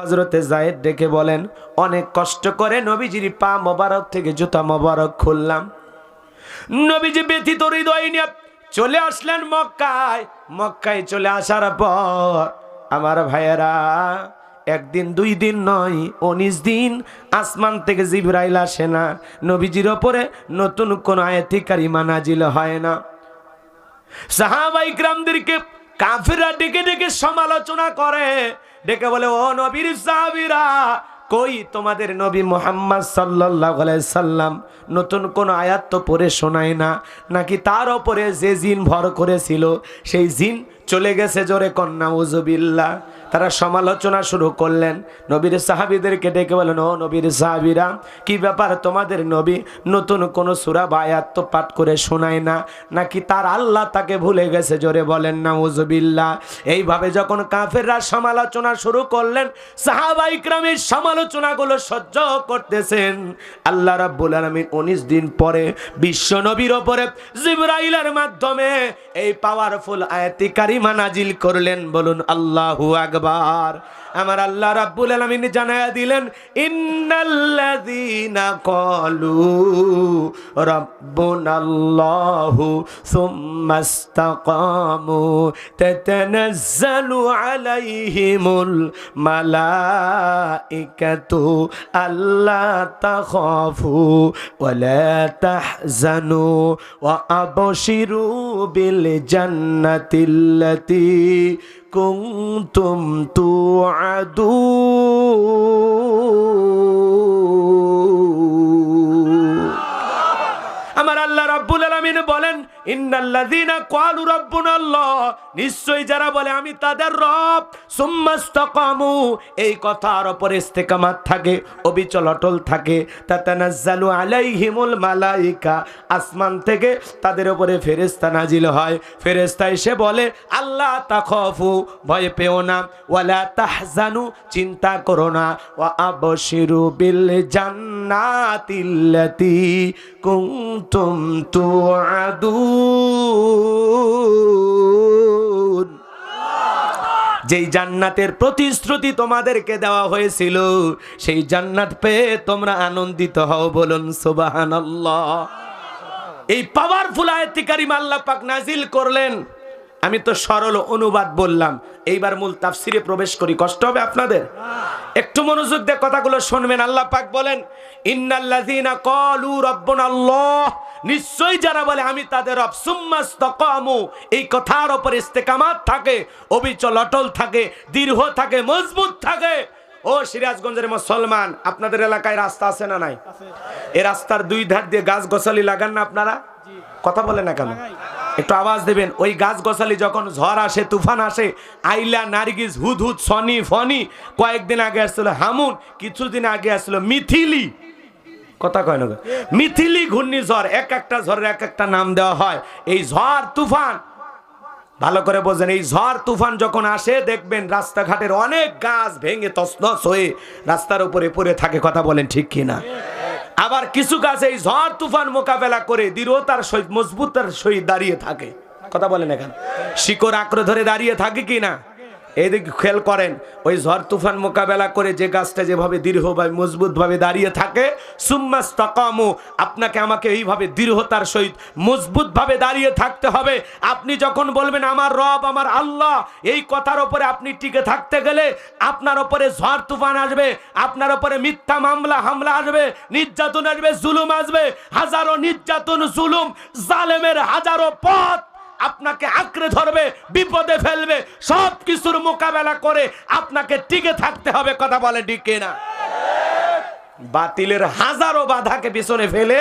হজরতে জায়েদ ডেকে বলেন, অনেক কষ্ট করে নবীজির পা মোবারক থেকে জুতা মোবারক খুললাম। নবীজি ব্যথিত হৃদয় নিয়ে চলে আসলেন মক্কায়। মক্কায় চলে আসার পর আমার ভাইয়েরা, একদিন, দুই দিন নয়, উনিশ দিন আসমান থেকে জিবরাইল আসে না। নবীজির ওপরে নতুন কোন আয়াতিকারী মানাজিল হয় না। সাহাবাই গ্রামদেরকে কাফিররা ডেকে ডেকে সমালোচনা করে ডেকে বলে, ও নবীর সাহাবীরা, কই তোমাদের নবী মোহাম্মদ সাল্লাহ সাল্লাম? নতুন কোন আয়াত তো পড়ে শোনায় না, নাকি তার ওপরে যে জিন ভর করেছিল, সেই জিন চলে গেছে জোরে কন্যা উজুবিল্লা তারা সমালোচনা শুরু করলেন। নবীর সাহাবিদেরকে ডেকে বলেন ও নবীর সাহাবিরা, কি ব্যাপার তোমাদের নবী নতুন কোন সুরা বা আয়াত তো পাঠ করে শোনায় না? নাকি তার আল্লাহ তাকে ভুলে গেছে? জোরে বলেন না উজুবিল্লা এইভাবে যখন কাফেররা সমালোচনা শুরু করলেন সাহাবাই গ্রামের সমালোচনাগুলো সহ্য করতেছেন। আল্লাহ রাব্বুল আলামিন উনিশ দিন পরে বিশ্ব নবীর ওপরে জিব্রাইলের মাধ্যমে এই পাওয়ারফুল আয়াতি কারিমা নাজিল করলেন। বলুন, আল্লাহু আকবার। আমার আল্লাহ রাব্বুল আলামিন জানায়া দিলেন, ইন্নাল্লাযীনা ক্বালু রাব্বুনাল্লাহু সুম্মা ইসতাকামু তাতানাজ্জালু আলাইহিমুল মালাইকাতু আল্লা তাখাফু ওয়ালা তাহজানু ওয়া আবশিরু বিল জান্নাতিল্লাতী কুনতুম তুআদুন। নিশ্চয়ই যারা বলে, আমি তাদের রব। সুম্মাস্তাকামু। এই কথার উপর ইস্তেকামাত থাকে, অবিচল অটল থাকে। তাতানাজ্জালু আলাইহিমুল মালাইকা। আসমান থেকে তাদের উপরে ফেরেশতা নাজিল হয়। ফেরেশতা এসে বলে, আল্লাহ তাখাফু, ভয় পেও না। ওয়ালা তাহজানু, চিন্তা করো না। ওয়া আবশিরু বিল জান্নাতিল্লাতী। কুনতুম توعدون. যেই জান্নাতের প্রতিশ্রুতি তোমাদেরকে দেওয়া হয়েছিল, সেই জান্নাত পেয়ে তোমরা আনন্দিত হও বলুন সুবাহান এই পাওয়ারফুল আয়তিকারী মাল্লা পাক নাজিল করলেন। আমি তো সরল অনুবাদ বললাম। এইবার মূল তাফসিরে প্রবেশ করি কষ্ট হবে আপনাদের? একটু মনোযোগ দিয়ে কথাগুলো শুনবেন আল্লাহ পাক বলেন ইন্নাল্লাযীনা ক্বালু রাব্বুনাল্লাহ। নিশ্চয়ই যারা বলে আমি তাদের রব। সুম্মাস্তাকামু এই কথার উপর ইস্তেকামাত থাকে অবিচল অটল থাকে দৃঢ় থাকে মজবুত থাকে। ও সিরাজগঞ্জের মুসলমান আপনাদের এলাকায় রাস্তা আছে না নাই? এই রাস্তার দুই ধার দিয়ে গাছ গোছালি লাগান না আপনারা? কথা বলে না কেন? একটু আওয়াজ দেবেন। ওই গাছ গোছালি যখন ঝড় আসে, তুফান আসে, আইলা, নার্গিস হুদ হুদ সনি, ফনি, কয়েকদিন আগে আসছিল হামুন, কিছুদিন আগে আসছিল মিথিলি। কথা কয় না? মিথিলি ঘূর্ণিঝড় এক একটা ঝড়ের এক একটা নাম দেওয়া হয়। এই ঝড়, তুফান, ভালো করে বোঝেন, এই ঝড়, তুফান যখন আসে, দেখবেন রাস্তাঘাটের অনেক গাছ ভেঙে তছনছ হয়ে রাস্তার উপরে পড়ে থাকে, কথা বলেন ঠিক কিনা? আবার কিছু গাছ এই ঝড় তুফান মোকাবেলা করে দৃঢ়তার সহিত মজবুতার সহিত দাঁড়িয়ে থাকে। কথা বলেন এখানে। শিকড় আঁকড়ে ধরে দাঁড়িয়ে থাকে কি না? এদিকে খেয়াল করেন, ওই ঝড় তুফান মোকাবেলা করে যে গাছটা যেভাবে দৃঢ়ভাবে, মজবুতভাবে দাঁড়িয়ে থাকে সুম্মাস তাকামু আপনাকে আমাকে এইভাবে দৃঢ়তার সহিত মজবুতভাবে দাঁড়িয়ে থাকতে হবে। আপনি যখন বলবেন, আমার রব, আমার আল্লাহ, এই কথার ওপরে আপনি টিকে থাকতে গেলে আপনার ওপরে ঝড় তুফান আসবে, আপনার ওপরে মিথ্যা মামলা, হামলা আসবে, নির্যাতন আসবে, জুলুম আসবে, হাজারো নির্যাতন, জুলুম, জালেমের হাজারো পথ আপনাকে আঁকড়ে ধরবে, বিপদে ফেলবে সব কিছুর মোকাবেলা করে আপনাকে টিকে থাকতে হবে, কথা বলে ডিকে না বাতিলের হাজারো বাধাকে পিছনে ফেলে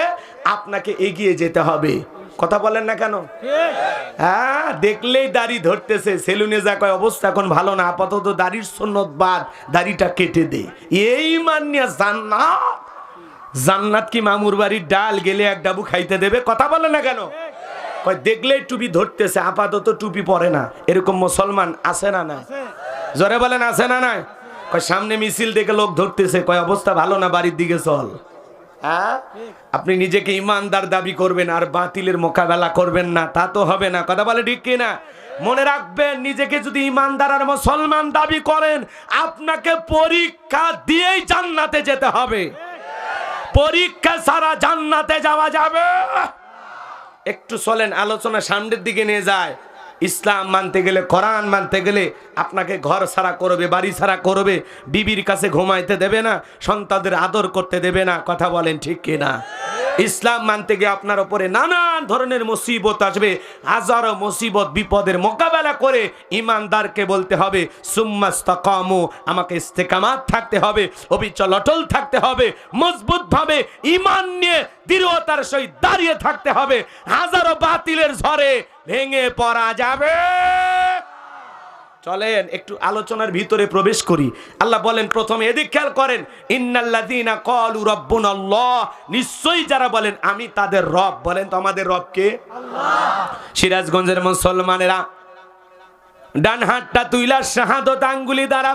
আপনাকে এগিয়ে যেতে হবে। কথা বলেন না কেন? হ্যাঁ দেখলেই দাড়ি ধরতেছে। সেলুনে যা কয় অবস্থা এখন ভালো না, আপাতত দাড়ির সন্ন্যত বাদ, দাড়িটা কেটে দে। এই মানিয়া জান্নাত। জান্নাত কি মামুর বাড়ির ডাল গেলে এক ডাবু খাইতে দেবে? কথা বলে না কেন? কয় দেখলেই টুপি ধরতেছে আপাতত টুপি পরে না। এরকম মুসলমান আছে না না জোরে বলেন আছে না নাই? কয় সামনে মিছিল দেখে লোক ধরতেছে। কয় অবস্থা ভালো না বাড়ির দিকে চল। হ্যাঁ? আপনি নিজেকে ইমানদার দাবি করবেন আর বাতিলের মোকাবেলা করবেন না তা তো হবে না। কথা বলে ঠিক কিনা? মনে রাখবেন নিজেকে যদি ইমানদার আর মুসলমান দাবি করেন আপনাকে পরীক্ষা দিয়েই জান্নাতে যেতে হবে। পরীক্ষা সারা জান্নাতে যাওয়া যাবে একটু চলেন, আলোচনা সামনের দিকে নিয়ে যায়। ইসলাম মানতে গেলে, কোরআন মানতে গেলে আপনাকে ঘর ছাড়া করবে, বাড়ি ছাড়া করবে, বিবির কাছে ঘুমাইতে দেবে না, সন্তানদের আদর করতে দেবে না, কথা বলেন ঠিক কিনা? ইসলাম মানতে গিয়ে আপনার উপরে নানান ধরনের মুসিবত আসবে, হাজারো মুসিবত, বিপদের মোকাবেলা করে ইমানদারকে বলতে হবে সুম্মাস্তাকামু আমাকে ইস্তেকামাত থাকতে হবে, অবিচল, অটল থাকতে হবে মজবুত ভাবে ইমান নিয়ে দৃঢ়তার সহিত দাঁড়িয়ে থাকতে হবে, হাজারো বাতিলের ঝড়ে ভেঙে পড়া যাবে। চলেন একটু আলোচনার ভিতরে প্রবেশ করি। আল্লাহ বলেন প্রথমে এদিক খেয়াল করেন ইন্নাল্লাযীনা ক্বালু রাব্বুনাল্লাহ। নিশ্চয়ই যারা বলেন আমি তাদের রব। বলেন তো আমাদের রব কে? সিরাজগঞ্জের মুসলমানেরা ডান হাতটা তুইলা শাহাদত আঙ্গুলি দ্বারা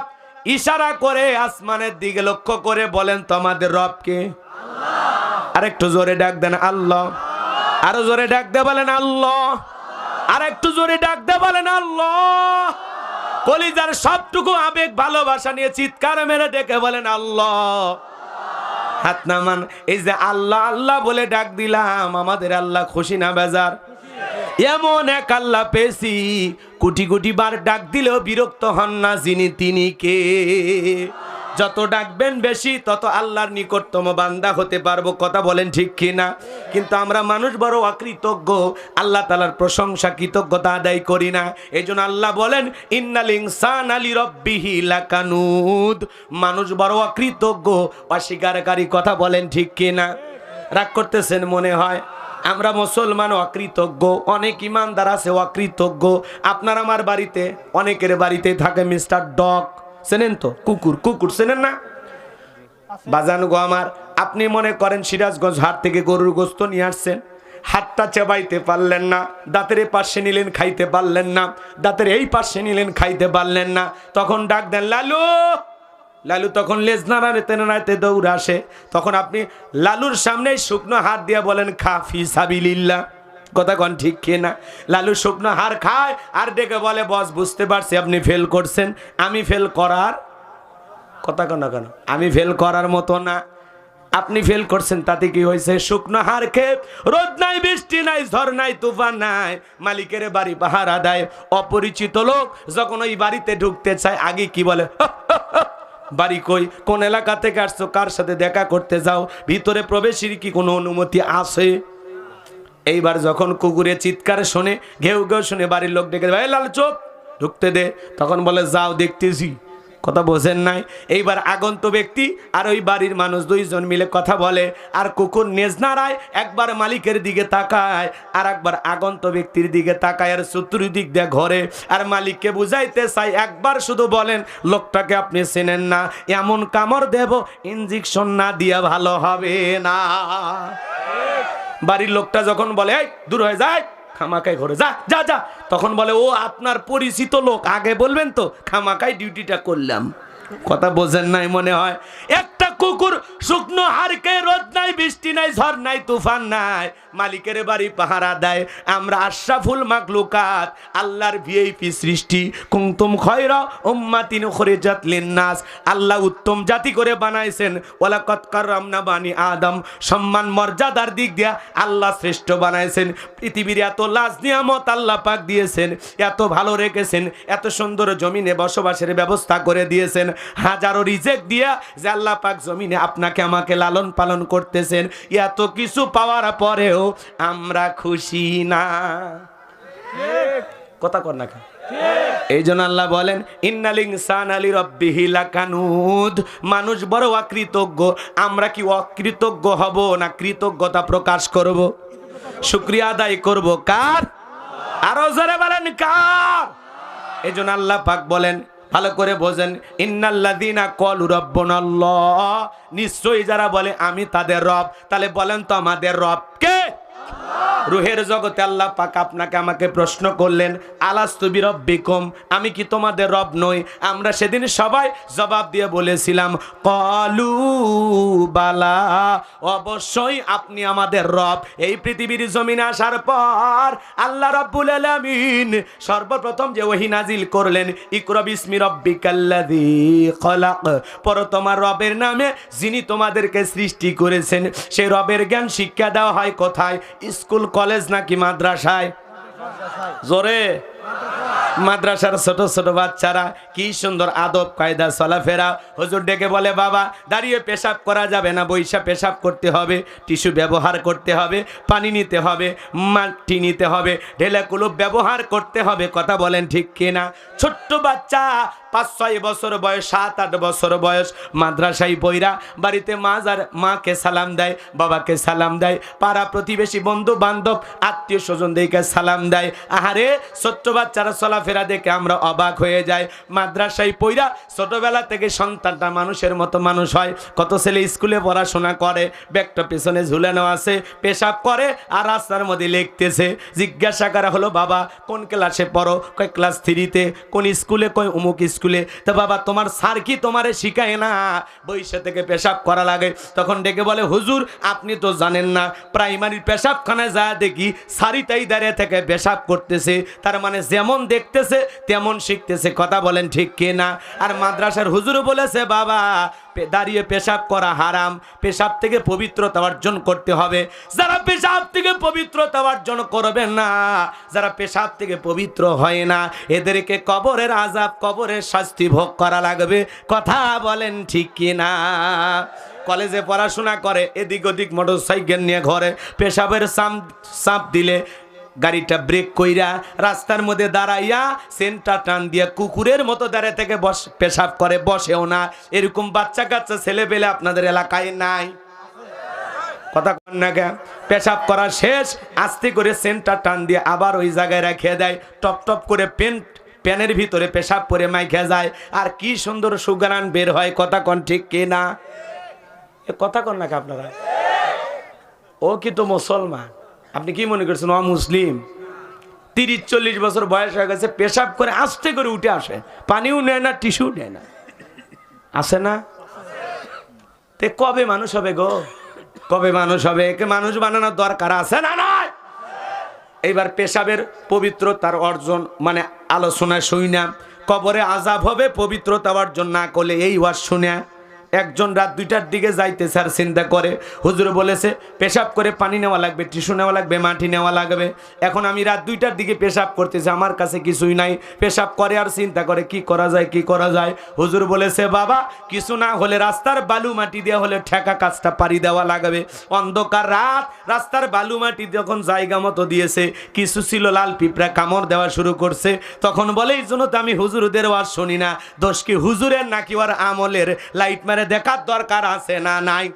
ইশারা করে আসমানের দিকে লক্ষ্য করে বলেন তো আমাদের রব কে? আর একটু জোরে ডাক দেন আল্লাহ। আরও জোরে ডাক দে বলেন আল্লাহ। আর একটু জোরে ডাক দে বলেন আল্লাহ। কলিজার সবটুকু আবেগ, ভালোবাসা নিয়ে চিৎকার মেরে ডেকে বলেন, আল্লাহ। হাত নামান, এই যে আল্লাহ আল্লাহ বলে ডাক দিলাম, আমাদের আল্লাহ খুশি না বেজার? এমন এক আল্লাহ পেয়েছি, কোটি কোটি বার ডাক দিলেও বিরক্ত হন না যিনি, তিনি কে? যত ডাকবেন বেশি, তত আল্লাহর নিকটতম বান্দা হতে পারব। কথা বলেন ঠিক কি না কিন্তু আমরা মানুষ বড় অকৃতজ্ঞ, আল্লাহ তালার প্রশংসা, কৃতজ্ঞতা আদায় করি না। এই জন্য আল্লাহ বলেন, ইন্নাল ইনসান আলী রব্বিহি লাকানুদ। মানুষ বড় অকৃতজ্ঞ, অস্বীকারী কথা বলেন ঠিক কি না রাগ করতেছেন মনে হয়? আমরা মুসলমান অকৃতজ্ঞ, অনেক ইমানদার আছে অকৃতজ্ঞ। আপনার আমার বাড়িতে, অনেকের বাড়িতে থাকে মিস্টার ডগ চেনেন তো? কুকুর কুকুর চেনেন না? বাজান গো আমার, আপনি মনে করেন সিরাজগঞ্জ হাট থেকে গরুর গোস্ত নিয়ে আসছেন? হাতটা চেবাইতে পারলেন না, দাঁতের পাশে নিলেন, খাইতে পারলেন না, দাঁতের এই পাশে নিলেন, খাইতে পারলেন না। তখন ডাক দেন, লালু! লালু তখন লেজ নাড়াতে নাড়াতে দৌড় আসে। তখন আপনি লালুর সামনে শুকনো হাত দিয়ে বলেন খা ফি সাবিলিল্লাহ। কথা কন, ঠিক খেয়ে না লালু শুকনো হার খায়, আর ডেকে বলে, বস, বুঝতে পারছি আপনি ফেল করছেন। আমি ফেল করার কথা কেন কেন? আমি ফেল করার মতো না। আপনি ফেল করছেন, তাতে কি হয়েছে? শুকনো হার খেয়ে রোদ নাই, বৃষ্টি নাই, ঝড় নাই, তুফান নাই। মালিকের বাড়ি পাহারা দেয়। অপরিচিত লোক যখন ওই বাড়িতে ঢুকতে চায়, আগে কি বলে বাড়ি কই? কোন এলাকা থেকে আসছো? কার সাথে দেখা করতে যাও? ভিতরে প্রবেশের কি কোনো অনুমতি আছে? এইবার যখন কুকুরে চিৎকার শুনে, ঘেউ ঘেউ শুনে বাড়ির লোক ডেকে ভাই লাল, চোপ! ঢুকতে দে। তখন বলে, যাও, দেখতেছি। কথা বোঝেন নাই। এইবার আগন্ত ব্যক্তি আর ওই বাড়ির মানুষ দুইজন মিলে কথা বলে, আর কুকুর নেজ নাড়ায় একবার মালিকের দিকে তাকায়, আর একবার আগন্ত ব্যক্তির দিকে তাকায়, আর চতুর্দিক দিয়ে ঘরে। আর মালিককে বুঝাইতে চাই একবার শুধু বলেন, লোকটাকে আপনি চেনেন না, এমন কামড় দেব ইঞ্জেকশন না দিয়া ভালো হবে না। বাড়ির লোকটা যখন বলে, এই, দূর হয়ে যায় খামাকাই ঘরে যা যা যা। তখন বলে, ও আপনার পরিচিত লোক, আগে বলবেন তো খামাকাই ডিউটিটা করলাম। কথা বোঝেন নাই মনে হয়। একটা কুকুর শুকনো হারকে রোদ নাই, বৃষ্টি নাই, ঝড় নাই, তুফান নাই। মালিকের বাড়ি পাহারা দেয়। আমরা আশরাফুল মাকলুকাত আল্লাহর ভিআইপি সৃষ্টি। কুমতুম খয়রা উম্মাতিন খরিজাত লিন্নাস। আল্লাহ উত্তম জাতি করে বানাইছেন। ওয়ালা কতকার রামনা বানি আদম। সম্মান, মর্যাদার দিক দিয়া আল্লাহ শ্রেষ্ঠ বানাইছেন। পৃথিবীর এত লাজ নিয়ামত আল্লাহ পাক দিয়েছেন। এত ভালো রেখেছেন। এত সুন্দর জমিনে বসবাসের ব্যবস্থা করে দিয়েছেন। হাজারো রিজেক্ট দিয়া যে আল্লাহ পাক জমিনে আপনাকে আমাকে লালন পালন করতেছেন। এত কিছু পাওয়ার পরেও আমরা খুশি না। কথা কর না এই জন্য আল্লাহ বলেন, ইন্নালিং সান আলী রব্বিহি লাকানুদ। মানুষ বড় অকৃতজ্ঞ, আমরা কি অকৃতজ্ঞ হব না কৃতজ্ঞতা প্রকাশ করব? শুক্রিয়া আদায় করব কার? আরও জোরে বলেন কার? এই জন্য আল্লাহ পাক বলেন ভালো করে বোঝেন ইন্নাল্লাদিনা কল রব্বনাল্লাহ। নিশ্চয়ই যারা বলে, আমি তাদের রব। তাহলে বলেন তো আমাদের রব কে? রুহের জগতে আল্লাহ পাক আপনাকে আমাকে প্রশ্ন করলেন, আলাস্তু বিরব্বিকুম? আমি কি তোমাদের রব নই? আমরা সেদিন সবাই জবাব দিয়ে বলেছিলাম, কলু বালা, অবশ্যই আপনি আমাদের রব। এই পৃথিবীর জমিনে আসার পর আল্লাহ রব্বুল আলামিন সর্বপ্রথম যে ওহি নাজিল করলেন, ইকরা বিসমি রব্বিকাল্লাযী খলাক। পর তোমার রবের নামে যিনি তোমাদেরকে সৃষ্টি করেছেন, সেই রবের জ্ঞান শিক্ষা দেওয়া হয় কোথায়? স্কুল কলেজ নাকি মাদ্রাসায়? জোরে। মাদ্রাসার ছোট ছোট বাচ্চারা কি সুন্দর আদব, কায়দা, চলাফেরা। হুজুর ডেকে বলে, বাবা, দাঁড়িয়ে পেশাব করা যাবে না, বৈশা পেশাব করতে হবে, টিস্যু ব্যবহার করতে হবে, পানি নিতে হবে, মাটি নিতে হবে, ঢেলে কুলুপ ব্যবহার করতে হবে। কথা বলেন ঠিক কিনা? ছোট্ট বাচ্চা পাঁচ, ছয় বছর বয়স, সাত, আট বছর বয়স মাদ্রাসায় বইরা বাড়িতে মা যার মাকে সালাম দেয়, বাবাকে সালাম দেয়, পাড়া প্রতিবেশী বন্ধু বান্ধব আত্মীয় স্বজনদেরকে সালাম দেয়। আহারে, ছোট্ট বাচ্চারা চলাফেরা দেখে আমরা অবাক হয়ে যাই। মাদ্রাসায় পইরা ছোটবেলা থেকে সন্তানটা মানুষের মতো মানুষ হয়। কত ছেলে স্কুলে পড়াশোনা করে ব্যাগটা পেছনে ঝুলানো আছে, পেশাব করে আর রাস্তার মধ্যে লিখতেছে। জিজ্ঞাসা করা হলো, বাবা, কোন ক্লাসে পড়ো? কয় ক্লাস থ্রিতে কোন স্কুলে কয় অমুক তো বাবা তোমার স্যার কি তোমারে শিখায় না? বৈশা থেকে পেশাব করা লাগে। তখন ডেকে বলে, হুজুর, আপনি তো জানেন না, প্রাইমারির পেশাবখানায় যা দেখি সারিটাই দাঁড়িয়ে থেকে পেশাব করতেছে। তার মানে যেমন দেখতেছে, তেমন শিখতেছে। কথা বলেন ঠিক কে না আর মাদ্রাসার হুজুরও বলেছে, বাবা দাঁড়িয়ে পেশাব করা হারাম। পেশাব থেকে পবিত্রতা অর্জন করতে হবে। যারা পেশাব থেকে পবিত্রতা অর্জন করবে না, যারা পেশাব থেকে পবিত্র হয় না, এদেরকে কবরের আজাব কবরের শাস্তি ভোগ করা লাগবে। কথা বলেন ঠিক কি না কলেজে পড়াশোনা করে এদিক ওদিক মোটর সাইকেল নিয়ে ঘরে, পেশাবের সাপ দিলে গাড়িটা ব্রেক কইরা রাস্তার মধ্যে দাঁড়াইয়া সেন্টার টান দিয়া কুকুরের মতো দাঁড়িয়ে থেকে বস, পেশাব করে, বসেও না। এরকম বাচ্চা কাচ্চা ছেলে পেলে আপনাদের এলাকায় নাই। কথা কন না কেন? পেশাব করা শেষ, আস্তে করে সেন্টার টান দিয়ে আবার ওই জায়গায় রেখে দেয়। টপ টপ করে পেন্ট প্যানের ভিতরে পেশাব করে মাইখে যায়। আর কি সুন্দর সুগারান বের হয়, কথা কন ঠিক কে না? এ কথা কন নাকি আপনারা? ও কি তো মুসলমান। আপনি কি মনে করছেন, ও মুসলিম? তিরিশ, চল্লিশ বছর বয়স হয়ে গেছে, পেশাব করে আস্তে করে উঠে আসে। পানিও নেয় না টিস্যু নেয় না। আসে না? তে কবে মানুষ হবে গো? কবে মানুষ হবে? একে মানুষ বানানোর দরকার আছে না নয় এইবার পেশাবের পবিত্রতার অর্জন মানে আলোচনা শুই না। কবরে আজাব হবে, পবিত্রতা অর্জন না করলে এই ওয়াজ শুনে একজন রাত দুইটার দিকে যাইতেছে আর চিন্তা করে। হুজুর বলেছে, পেশাব করে পানি নেওয়া লাগবে, টিস্যু নেওয়া লাগবে, মাটি নেওয়া লাগবে। এখন আমি রাত দুইটার দিকে পেশাব করতেছি, আমার কাছে কিছুই নাই। পেশাব করে আর চিন্তা করে, কি করা যায়, কি করা যায়? হুজুর বলেছে, বাবা, কিছু না হলে রাস্তার বালু মাটি দেওয়া হলে ঠেকা কাজটা পাড়ি দেওয়া লাগবে। অন্ধকার রাত, রাস্তার বালু মাটি যখন জায়গা মতো দিয়েছে, কিছু ছিল লাল পিঁপড়া কামড় দেওয়া শুরু করছে। তখন বলে, এই জন্য তো আমি হুজুরদের আর শুনি না। দোষ কি হুজুরের নাকি ওর আমলের? লাইট মারে দেখার দরকার আছে না নাই?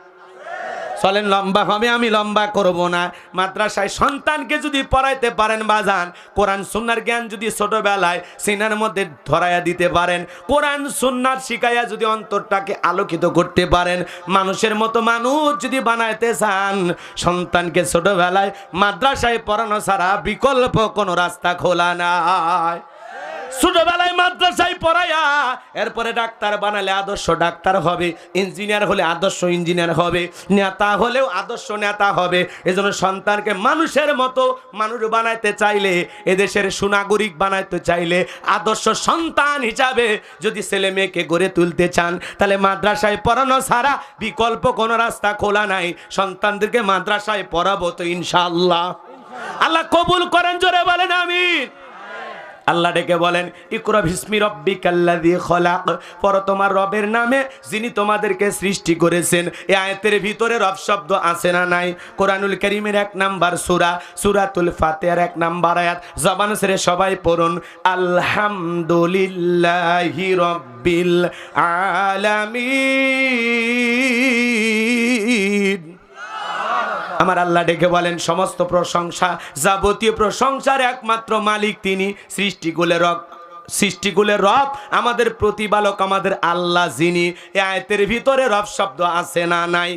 চলেন, লম্বা হবে, আমি লম্বা করব না। মাদ্রাসায় সন্তানকে যদি পড়াইতে পারেন বাজান কোরআন সুন্নার জ্ঞান যদি ছোটবেলায় সিনার মধ্যে ধরাইয়া দিতে পারেন, কোরআন সুন্নার শিখাইয়া যদি অন্তরটাকে আলোকিত করতে পারেন, মানুষের মতো মানুষ যদি বানাইতে চান, সন্তানকে ছোটবেলায় মাদ্রাসায় পড়ানো ছাড়া বিকল্প কোনো রাস্তা খোলা নাই। ছোটবেলায় মাদ্রাসায় পড়াইয়া এরপরে ডাক্তার বানালে আদর্শ ডাক্তার হবে, ইঞ্জিনিয়ার হলে আদর্শ ইঞ্জিনিয়ার হবে, নেতা হলেও আদর্শ নেতা হবে। এজন্য সন্তানকে মানুষের মতো মানুষ বানাইতে চাইলে, এদেশের সুনাগরিক বানাইতে চাইলে আদর্শ সন্তান হিসাবে যদি ছেলে মেয়েকে গড়ে তুলতে চান, তাহলে মাদ্রাসায় পড়ানো ছাড়া বিকল্প কোনো রাস্তা খোলা নাই। সন্তানদেরকে মাদ্রাসায় পড়াবো তো ইনশাআল্লাহ। আল্লাহ কবুল করেন, জোরে বলেন, আমিন। আল্লাহ ডেকে বলেন, ইকরা ভিসমি রব্বি কাল্লাদি খলাক। পর তোমার রবের নামে যিনি তোমাদেরকে সৃষ্টি করেছেন এই আয়াতের ভিতরে রব শব্দ আছে না নাই? কোরআনুল করিমের এক নাম্বার সুরা, সুরাতুল ফাতিহার এক নাম্বার আয়াত। জবান ছেড়ে সবাই পড়ুন, আলহামদুলিল্লাহি রব্বিল আলামিন। আমার আল্লাহ ডেকে বলেন, সমস্ত প্রশংসা, যাবতীয় প্রশংসার একমাত্র মালিক তিনি সৃষ্টিগুলো রক সৃষ্টিকুলের রব, আমাদের প্রতিপালক, আমাদের আল্লাহ যিনি। এ আয়তের ভিতরে রব শব্দ আছে না নাই।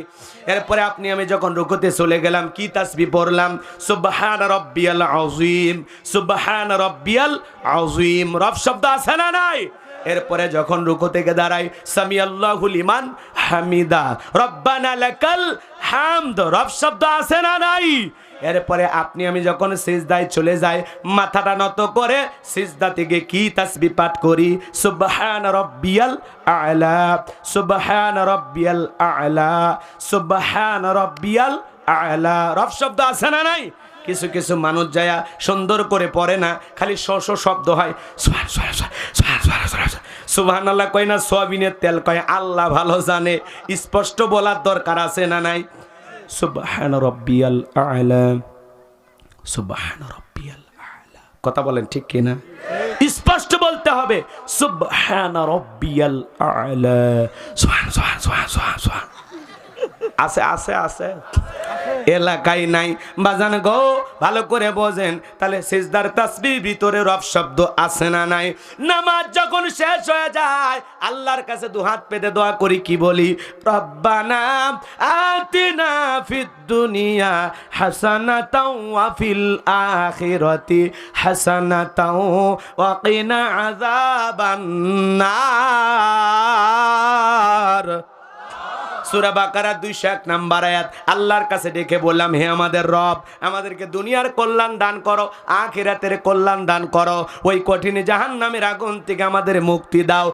এরপরে আপনি, আমি যখন রুকুতে চলে গেলাম, কি তাসবি পড়লাম? সুবহান রব্বিয়াল আযীম, সুবহান রব্বিয়াল আযীম। রব শব্দ আছে না নাই? এরপরে যখন রুকু থেকে দাঁড়াই সামি আল্লাহু লিমান হামিদা। রব্বানা লাকাল হামদ। রব শব্দ আছে না নাই? এরপরে আপনি, আমি যখন সিজদায় চলে যাই, মাথাটা নত করে সিজদা থেকে কি তাসবি পাঠ করি? সুবহান রব্বিয়াল আলা, সুবহান রব্বিয়াল আলা, সুবহান রব্বিয়াল আলা। রব শব্দ আছে না নাই? কিছু কিছু মানুষ যায়া সুন্দর করে পড়ে না, খালি শ শ শব্দ হয়, সুবহান আল্লাহ কয় না, সোয়াবিনের তেল কয়, আল্লাহ ভালো জানে। স্পষ্ট বলার দরকার আছে না নাই? সুবহান রব্বিয়াল আলা, সুবহান রব্বিয়াল আলা। কথা বলেন ঠিক কিনা স্পষ্ট বলতে হবে, সুবহান রব্বিয়াল আলা। সুবহান সুবহান সুবহান সুবহান। আছে আছে আছে। এলাকায় নাই। বাজান গো, ভালো করে বোঝেন। তাহলে সিজদার তাসবির ভিতরে রব শব্দ আছে না নাই? নামাজ যখন শেষ হয়ে যায়, আল্লাহর কাছে দু হাত পেতে দোয়া করি, কি বলি? রব্বানা আতিনা ফিদ দুনিয়া হাসানাতাও ওয়া ফিল আখিরাতি হাসানাতাও ওয়া কিনা আযাবান নার। সুরা বাকারা দুইশো এক নাম্বার আয়াত। আল্লাহর কাছে ডেকে বললাম, হে আমাদের রব, আমাদেরকে দুনিয়ার কল্যাণ দান করো, আখিরাতের কল্যাণ দান করো। ওই কঠিন জাহান নামের আগুন থেকে আমাদের মুক্তি দাও।